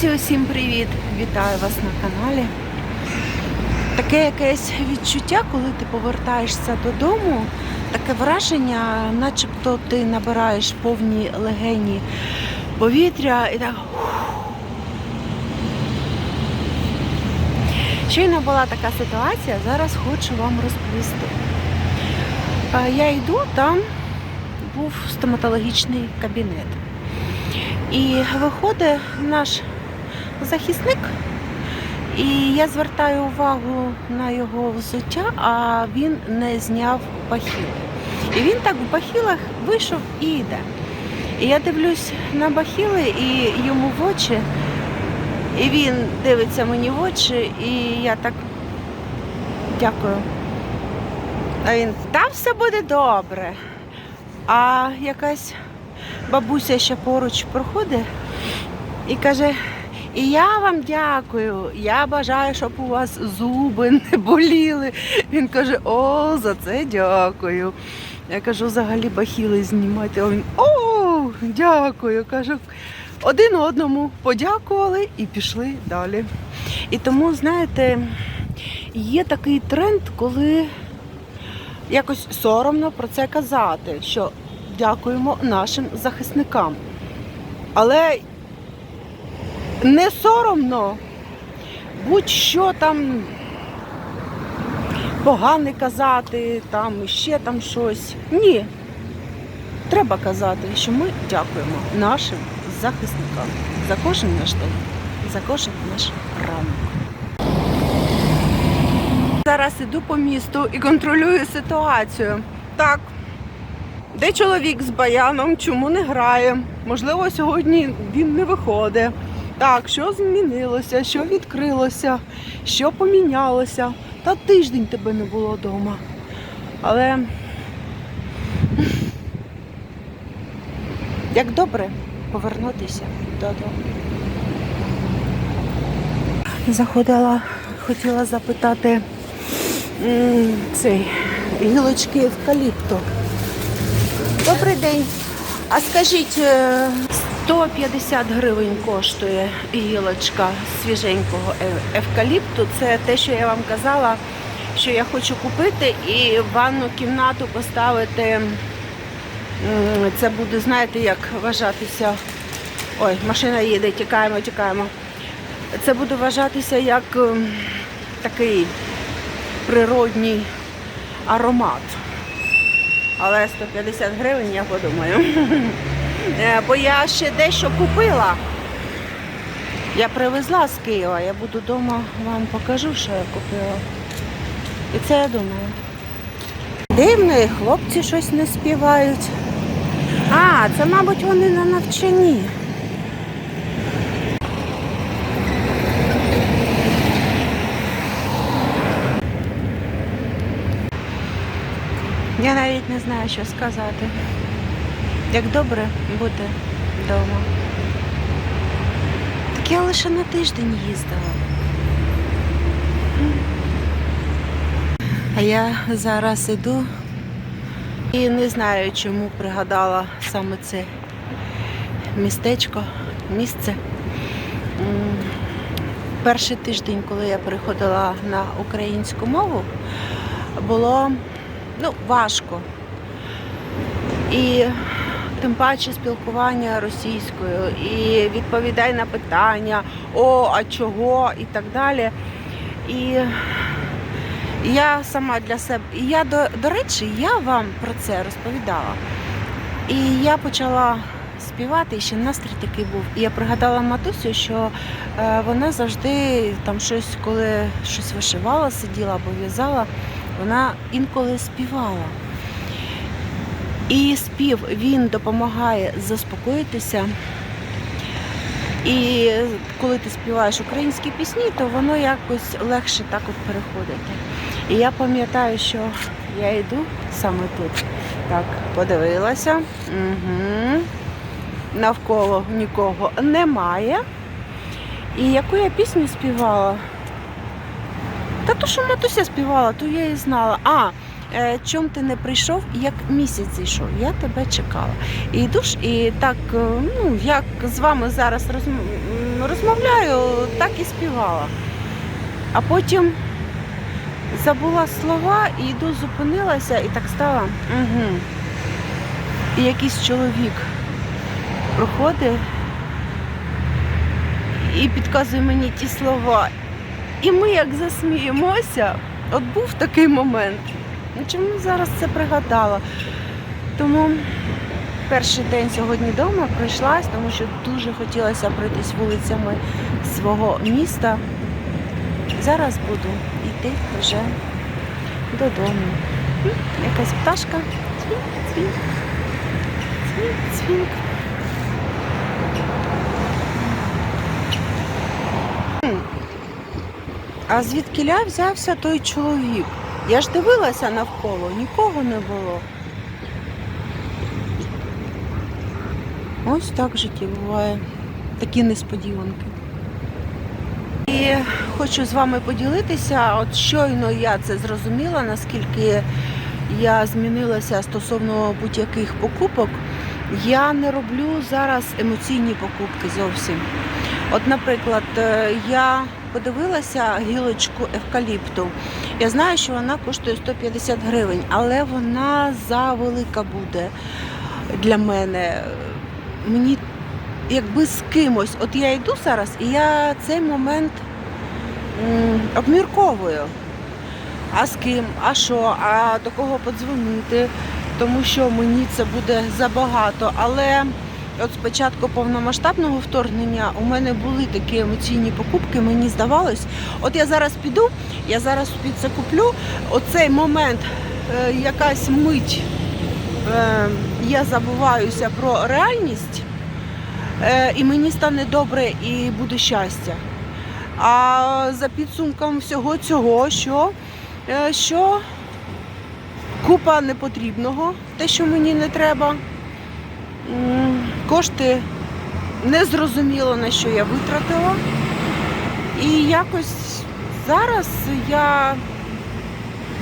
Друзі, усім привіт! Вітаю вас на каналі. Таке якесь відчуття, коли ти повертаєшся додому, таке враження, начебто ти набираєш повні легені повітря і так. Щойно була така ситуація, зараз хочу вам розповісти. Е, Я йду, там був стоматологічний кабінет. І виходить наш захисник, і я звертаю увагу на його взуття, а він не зняв бахіл. І він так в бахілах вийшов і йде. І я дивлюсь на бахіли і йому в очі, і він дивиться мені в очі, і я так дякую. А він, та все буде добре. А якась бабуся ще поруч проходить і каже: І я вам дякую. Я бажаю, щоб у вас зуби не боліли. Він каже: О, за це дякую. Я кажу, взагалі бахіли знімати. Він о, дякую. Кажу, один одному подякували і пішли далі. І тому, знаєте, є такий тренд, коли якось соромно про це казати, що дякуємо нашим захисникам. Але не соромно будь-що там погане казати, там ще там щось. Ні. Треба казати, що ми дякуємо нашим захисникам за кожен наш день, за кожен наш ранок. Зараз іду по місту і контролюю ситуацію. Так, де чоловік з баяном, чому не грає? Можливо, сьогодні він не виходить. Так, що змінилося, що відкрилося, що помінялося. Та тиждень тебе не було вдома. Але як добре повернутися додому. Заходила, хотіла запитати цей гілочки евкаліпту. Добрий день. А скажіть, е, 150 гривень коштує гілочка свіженького е- евкаліпту. Це те, що я вам казала, що я хочу купити і ванну кімнату поставити. Це буде, знаєте, як вважатися. Ой, машина їде, тікаємо, тікаємо. Це буде вважатися як такий природній аромат. Але 150 гривень я подумаю. Е, Бо я ще дещо купила. Я привезла з Києва, я буду вдома, вам покажу, що я купила. І це я думаю. Дивно, і хлопці щось не співають. А, це, мабуть, вони на навчанні. Я навіть не знаю, що сказати. Як добре бути вдома. Так я лише на тиждень їздила. А я зараз іду і не знаю, чому пригадала саме це містечко, місце. Перший тиждень, коли я переходила на українську мову, було ну, важко. І тим паче спілкування російською, і відповідай на питання, о, а чого і так далі. І я сама для себе, і я до, до речі, я вам про це розповідала. І я почала співати, і ще настрій такий був. І я пригадала матусю, що е, вона завжди там щось, коли щось вишивала, сиділа або в'язала, вона інколи співала. І спів він допомагає заспокоїтися. І коли ти співаєш українські пісні, то воно якось легше так от переходити. І я пам'ятаю, що я йду саме тут. Так, подивилася. Угу. Навколо нікого немає. І яку я пісню співала? Та то, що матуся співала, то я і знала. А, чом ти не прийшов, як місяць зійшов, я тебе чекала. І йду і так, е, ну, як з вами зараз розмовляю, так і співала. А потім забула слова і йду, зупинилася і так стала. Угу. І якийсь чоловік проходить і підказує мені ті слова. І ми як засміємося, от був такий момент. Ну, Чому зараз це пригадала? Тому перший день сьогодні вдома пройшлась, тому що дуже хотілося пройтись вулицями свого міста. Зараз буду йти вже додому. Якась пташка. Цвінк. Цвінк, цвінк. М. А звідкіля взявся той чоловік? Я ж дивилася навколо, нікого не було. Ось так в житті буває. Такі несподіванки. І хочу з вами поділитися. От щойно я це зрозуміла, наскільки я змінилася стосовно будь-яких покупок. Я не роблю зараз емоційні покупки зовсім. От, наприклад, е, я подивилася гілочку евкаліпту. Я знаю, що вона коштує 150 гривень, але вона завелика буде для мене. Мені якби з кимось. От я йду зараз, і я цей момент обмірковую. А з ким, а що, а до кого подзвонити, тому що мені це буде забагато. Але от з початку повномасштабного вторгнення у мене були такі емоційні покупки, мені здавалось, от я зараз піду, я зараз це куплю. Оцей момент, е, якась мить, е, я забуваюся про реальність. Е, і мені стане добре і буде щастя. А за підсумком всього цього, що, що купа непотрібного, те, що мені не треба, кошти незрозуміло на що я витратила. І якось зараз я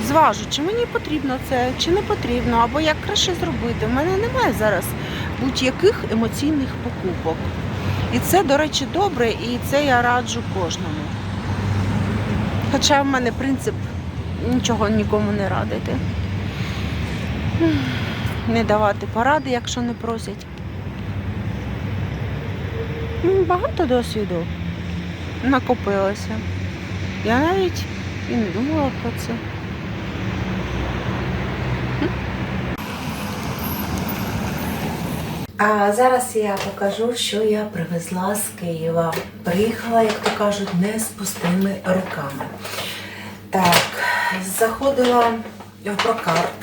зважу, чи мені потрібно це, чи не потрібно, або як краще зробити. У мене немає зараз будь-яких емоційних покупок. І це, до речі, добре, і це я раджу кожному. Хоча в мене принцип нічого нікому не радити. Не давати поради, якщо не просять. Багато досвіду накопилося. Я навіть і не думала про це. А зараз я покажу, що я привезла з Києва. Приїхала, як то кажуть, не з пустими руками. Так, заходила в прокарт,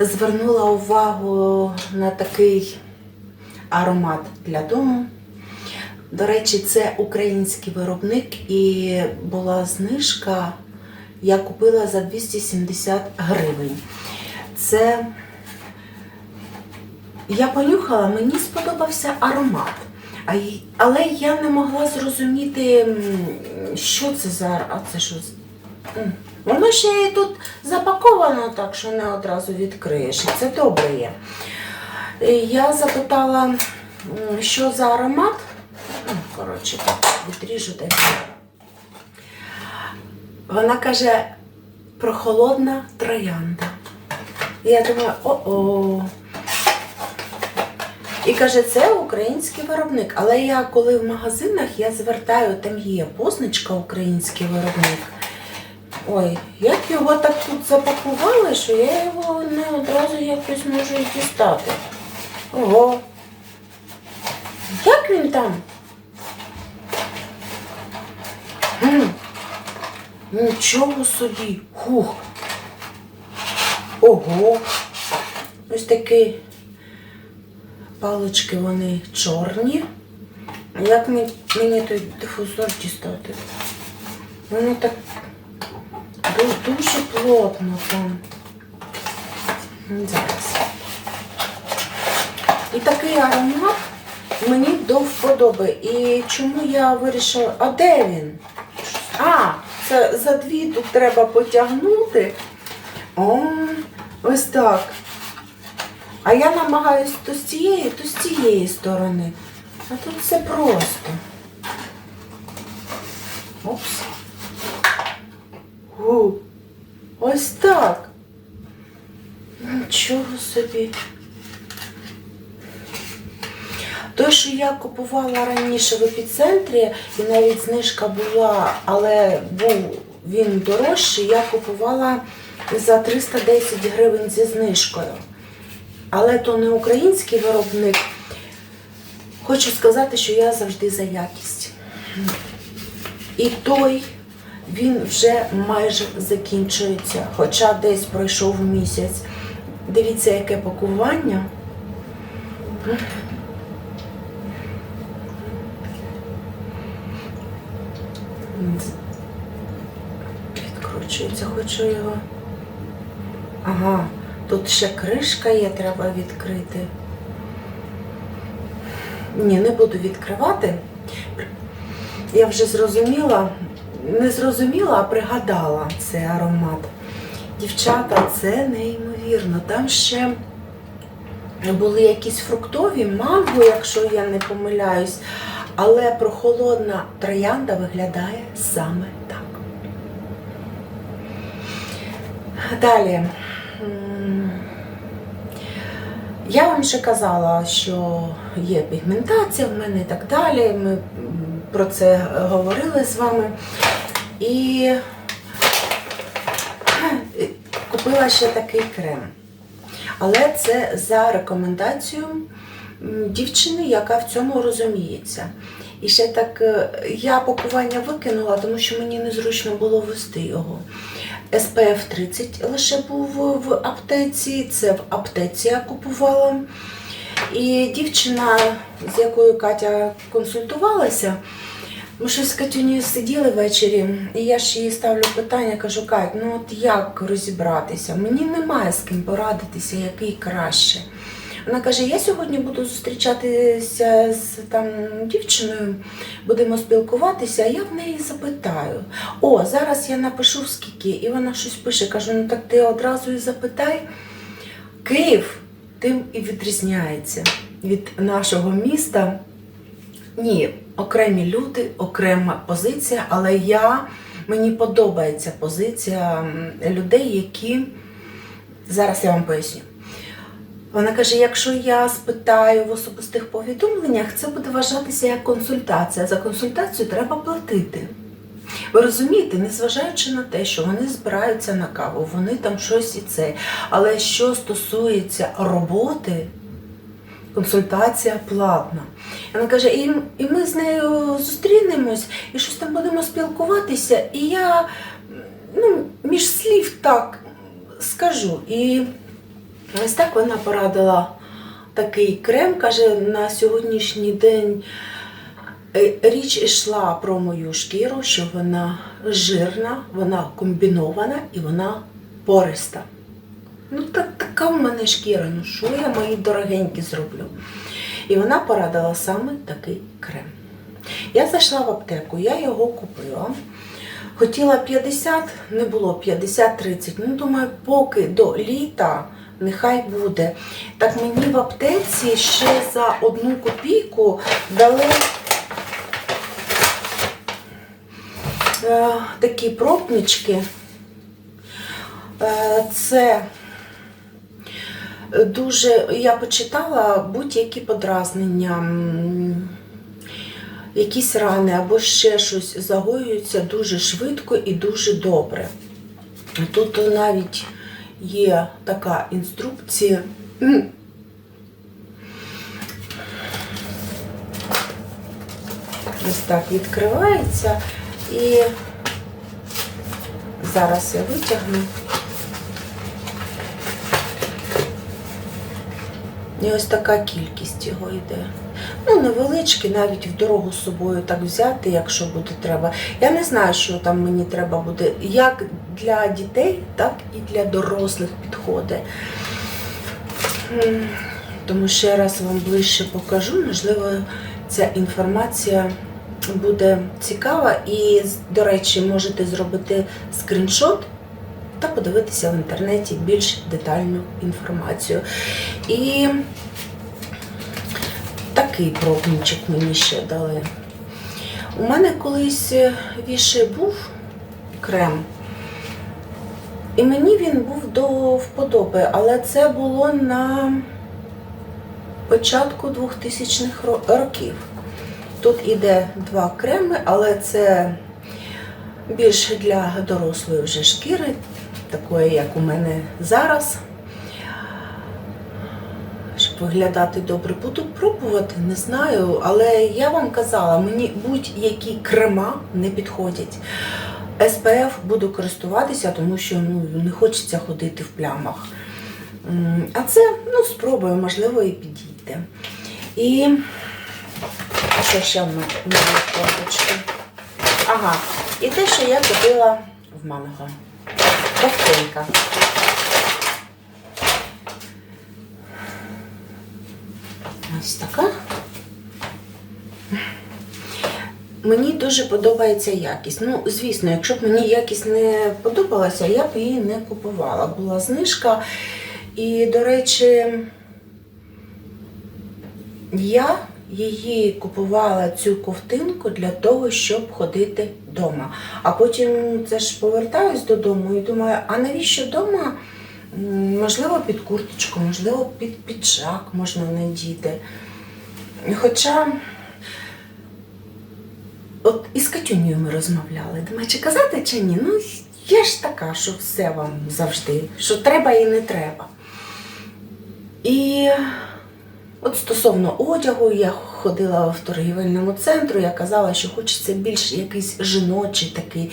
звернула увагу на такий аромат для дому. До речі, це український виробник і була знижка. Я купила за 270 гривень. Це я понюхала, мені сподобався аромат. Але я не могла зрозуміти, що це за а це що? Воно ще і тут запаковано так, що не одразу відкриєш. Це добре є. Я запитала, що за аромат. Коротше, так, відріжу десь. Вона каже, прохолодна троянда. І я думаю, о-о. І каже, це український виробник. Але я коли в магазинах я звертаю, там є позначка український виробник. Ой, як його так тут запакували, що я його не одразу якось можу і дістати. Ого. Як він там? Нічого собі. Хух. Ого. Ось такий палички вони чорні. Як мені той дифузор дістати? Воно так дуже плотно там. Зараз. І такий аромат мені до вподоби. І чому я вирішила, а де він? А, це за дві тут треба потягнути. О, ось так. А я намагаюся то з цієї, то з цієї сторони. А тут все просто. Опс. Ось так. Нічого собі я купувала раніше в епіцентрі, і навіть знижка була, але був він дорожчий, я купувала за 310 гривень зі знижкою. Але то не український виробник. Хочу сказати, що я завжди за якість. І той він вже майже закінчується, хоча десь пройшов місяць. Дивіться, яке пакування. Відкручується, хочу його. Ага, тут ще кришка є, треба відкрити. Ні, не буду відкривати. Я вже зрозуміла, не зрозуміла, а пригадала цей аромат. Дівчата, це неймовірно. Там ще були якісь фруктові, манго, якщо я не помиляюсь, але прохолодна троянда виглядає саме так. Далі. Я вам ще казала, що є пігментація в мене і так далі. Ми про це говорили з вами. І купила ще такий крем. Але це за рекомендацією дівчини, яка в цьому розуміється. І ще так е, я пакування викинула, тому що мені незручно було вести його. SPF 30 лише був в аптеці, це в аптеці я купувала. І дівчина, з якою Катя консультувалася, ми щось з Катюнею сиділи ввечері, і я ж їй ставлю питання, кажу, Кать, ну от як розібратися? Мені немає з ким порадитися, який краще. Вона каже: я сьогодні буду зустрічатися з там дівчиною, будемо спілкуватися, а я в неї запитаю. О, зараз я напишу скільки, і вона щось пише. Кажу, ну так ти одразу і запитай. Київ тим і відрізняється від нашого міста. Ні, окремі люди, окрема позиція, але я, мені подобається позиція людей, які. Зараз я вам поясню. Вона каже: якщо я спитаю в особистих повідомленнях, це буде вважатися як консультація. За консультацію треба платити. Ви розумієте, незважаючи на те, що вони збираються на каву, вони там щось і це. Але що стосується роботи, консультація платна. Вона каже, і, і ми з нею зустрінемось, і щось там будемо спілкуватися, і я ну, між слів так скажу. І ось так вона порадила такий крем, каже, на сьогоднішній день. Е, Річ йшла про мою шкіру, що вона жирна, вона комбінована і вона пориста. Ну, так, така в мене шкіра, ну що я мої дорогенькі зроблю? І вона порадила саме такий крем. Я зайшла в аптеку, я його купила. Хотіла 50, не було 50-30. Ну, думаю, поки до літа нехай буде. Так мені в аптеці ще за одну копійку дали е, такі пробнички. Е, це дуже, я почитала будь-які подразнення, якісь рани або ще щось загоюються дуже швидко і дуже добре. Тут навіть є така інструкція. Ось так відкривається і зараз я витягну. І ось така кількість його йде. Ну, невеличкий, навіть в дорогу з собою так взяти, якщо буде треба. Я не знаю, що там мені треба буде як для дітей, так і для дорослих підходить. М, Тому ще раз вам ближче покажу. Можливо, ця інформація буде цікава. І, до речі, можете зробити скріншот та подивитися в інтернеті більш детальну інформацію. І такий пробничок мені ще дали. У мене колись віше був крем, і мені він був до вподоби, але це було на початку 2000-х років. Тут іде два креми, але це більше для дорослої вже шкіри, такої, як у мене зараз. Виглядати добре, буду пробувати, не знаю. Але я вам казала, мені будь-які крема не підходять. СПФ буду користуватися, тому що ну, не хочеться ходити в плямах. А це, ну, спробую, можливо, і підійде. І що ще в мене в? Ага, і те, що я купила в манго. Ковтинка. Ось така. Мені дуже подобається якість. Ну, звісно, якщо б мені якість не подобалася, я б її не купувала. Була знижка. І, до речі, я її купувала цю ковтинку для того, щоб ходити вдома. А потім це ж повертаюсь додому і думаю, а навіщо вдома? Можливо, під курточку, можливо, під піджак можна надіти. Хоча от із Катюнею ми розмовляли. Думаю, чи казати чи ні? Ну, я ж така, що все вам завжди, що треба і не треба. І от стосовно одягу, я ходила в торгівельному центру, я казала, що хочеться більш якийсь жіночий такий.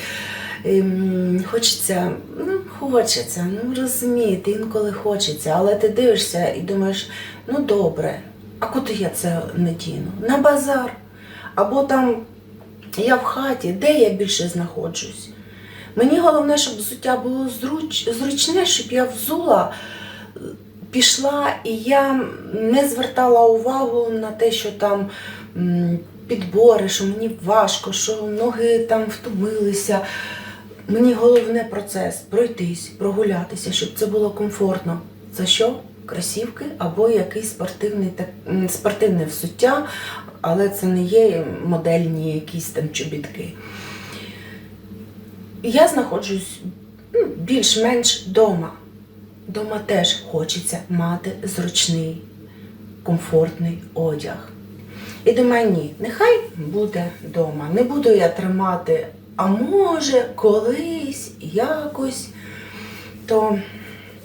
Ем, хочеться, ну, хочеться, ну розумієте, інколи хочеться, але ти дивишся і думаєш, ну добре, а куди я це надіну? На базар. Або там я в хаті, де я більше знаходжусь. Мені головне, щоб взуття було зруч, зручне, щоб я взула, пішла, і я не звертала увагу на те, що там підбори, що мені важко, що ноги там втомилися. Мені головне процес пройтись, прогулятися, щоб це було комфортно. За що? Красівки або якийсь спортивний, спортивне взуття, але це не є модельні якісь там чобітки. Я знаходжусь ну, більш-менш вдома. Дома теж хочеться мати зручний, комфортний одяг. І думаю, ні, нехай буде вдома. Не буду я тримати, а може, колись, якось. То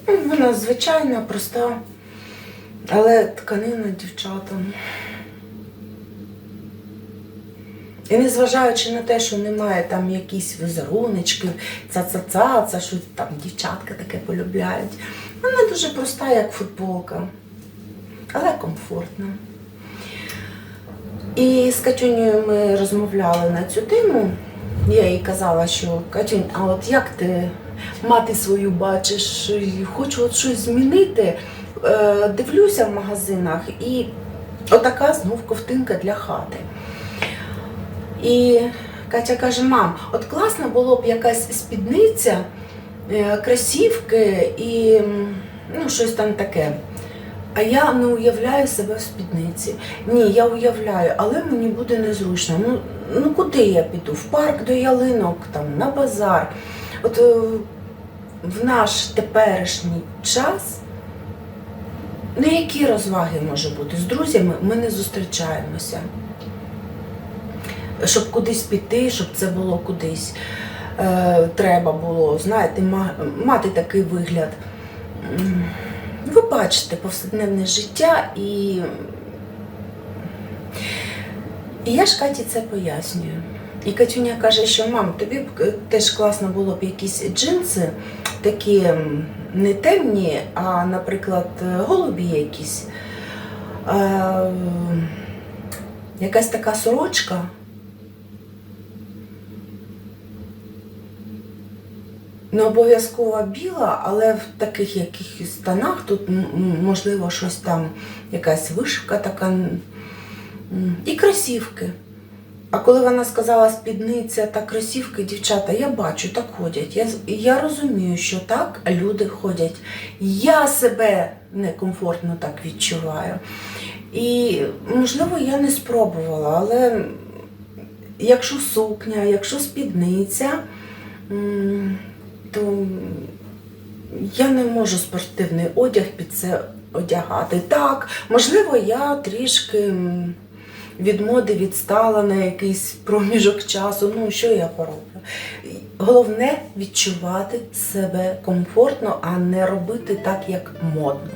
ну, вона звичайна, проста, але тканина дівчата. І незважаючи на те, що немає там якісь візеруночки, ца-ца-ца, що там дівчатка таке полюбляють. Вона дуже проста, як футболка, але комфортна. І з Катюнею ми розмовляли на цю тему. Я їй казала, що Катюнь, а от як ти мати свою бачиш, хочу от щось змінити. Е, Дивлюся в магазинах і отака знов ковтинка для хати. І Катя каже: мам, от класно було б якась спідниця, е, кросівки і ну, щось там таке. А я не уявляю себе в спідниці. Ні, я уявляю, але мені буде незручно. Ну, ну куди я піду? В парк до ялинок, там, на базар. От е, в наш теперішній час, ну які розваги може бути? З друзями ми не зустрічаємося щоб кудись піти, щоб це було кудись. Е, треба було, знаєте, мати такий вигляд. Ви бачите повсякденне життя і. І я ж Каті це пояснюю. І Катюня каже, що мам, тобі б е, теж класно було б якісь джинси, такі не темні, а, наприклад, голубі якісь. Е, якась така сорочка. Не обов'язково біла, але в таких якихось тонах тут можливо щось там, якась вишивка така. І кросівки. А коли вона сказала спідниця та кросівки, дівчата, я бачу, так ходять. Я, я розумію, що так люди ходять. Я себе некомфортно так відчуваю. І, можливо, я не спробувала, але якщо сукня, якщо спідниця, то я не можу спортивний одяг під це одягати. Так, можливо, я трішки від моди відстала на якийсь проміжок часу. Ну, що я пороблю? Головне відчувати себе комфортно, а не робити так, як модно.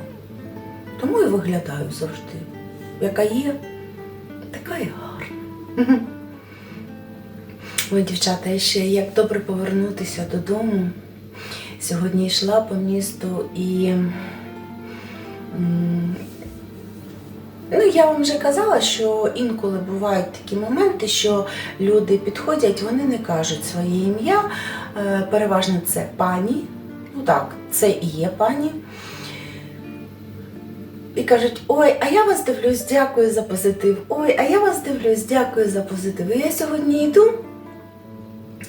Тому і виглядаю завжди. Яка є, така і гарна. Ой, дівчата, ще як добре повернутися додому. Сьогодні йшла по місту і. Ну, я вам вже казала, що інколи бувають такі моменти, що люди підходять, вони не кажуть своє ім'я. Е, Переважно це пані. Ну так, це і є пані. І кажуть: ой, а я вас дивлюсь, дякую за позитив. Ой, а я вас дивлюсь, дякую за позитив. І я сьогодні йду.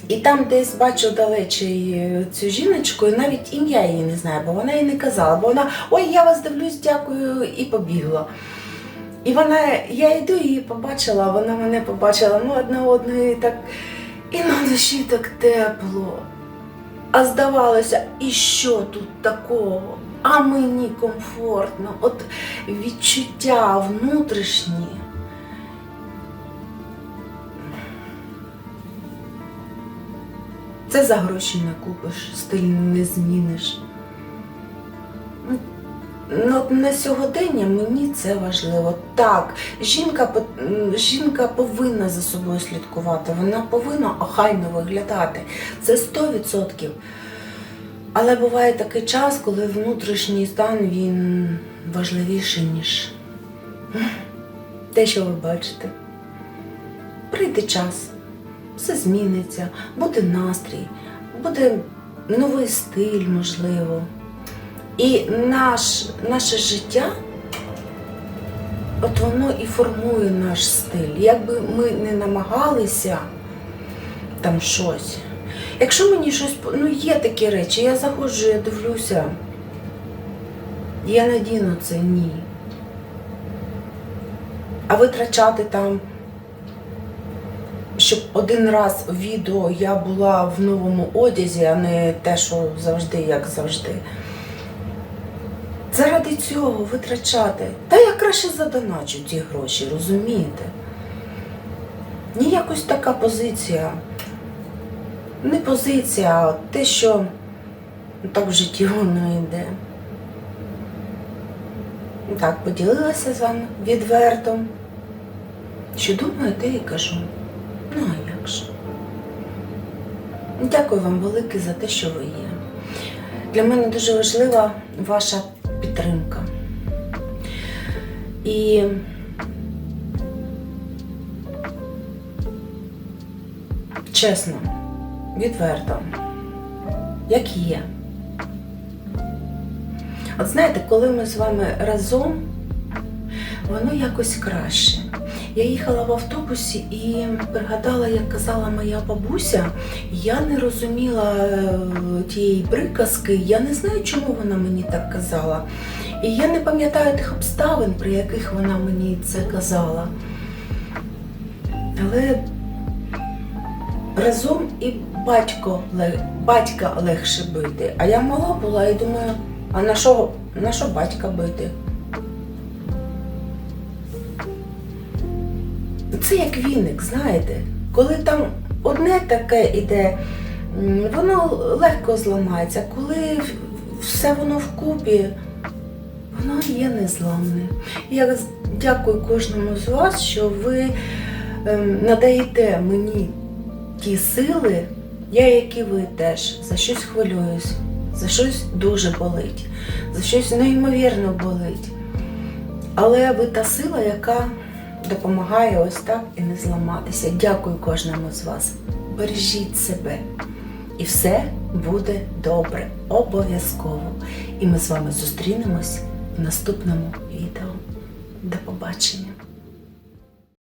І там десь бачу далече е, цю жіночку, і навіть ім'я її не знаю, бо вона їй не казала, бо вона ой, я вас дивлюсь, дякую, і побігла. І вона, я йду її побачила, вона мене побачила, ну одна одної так, і на душі так тепло. А здавалося, і що тут такого? А мені комфортно, от відчуття внутрішні. Це за гроші не купиш, стиль не зміниш. Ну, на сьогодення мені це важливо. Так, жінка, жінка повинна за собою слідкувати, вона повинна охайно виглядати. Це 100%. Але буває такий час, коли внутрішній стан він важливіший, ніж те, що ви бачите. Прийде час, все зміниться, буде настрій, буде новий стиль, можливо. І наш, наше життя, от воно і формує наш стиль. Якби ми не намагалися там щось. Якщо мені щось, ну є такі речі, я заходжу, я дивлюся, я надіну це ні. А витрачати там, щоб один раз в відео я була в новому одязі, а не те, що завжди, як завжди. Заради цього витрачати. Та я краще задоначу ті гроші, розумієте? Ні, якось така позиція. Не позиція, а те, що так в житті воно йде. Так, поділилася з вами відверто. Що думаю, те і кажу. Ну, а як же? Дякую вам велике за те, що ви є. Для мене дуже важлива ваша підтримка. І чесно, відверто, як є. От знаєте, коли ми з вами разом, воно якось краще. Я їхала в автобусі і пригадала, як казала моя бабуся, я не розуміла е, тієї приказки, я не знаю, чому вона мені так казала. І я не пам'ятаю тих обставин, при яких вона мені це казала. Але разом і батько, батька легше бити. А я мала була і думаю, а на що, на що батька бити? Це як віник, знаєте, коли там одне таке іде, воно легко зламається. Коли все воно вкупі, воно є незламне. Я дякую кожному з вас, що ви ем, надаєте мені ті сили, я, як і ви теж, за щось хвилююсь, за щось дуже болить, за щось неймовірно болить. Але ви та сила, яка допомагає ось так і не зламатися. Дякую кожному з вас. Бережіть себе. І все буде добре, обов'язково. І ми з вами зустрінемось в наступному відео. До побачення!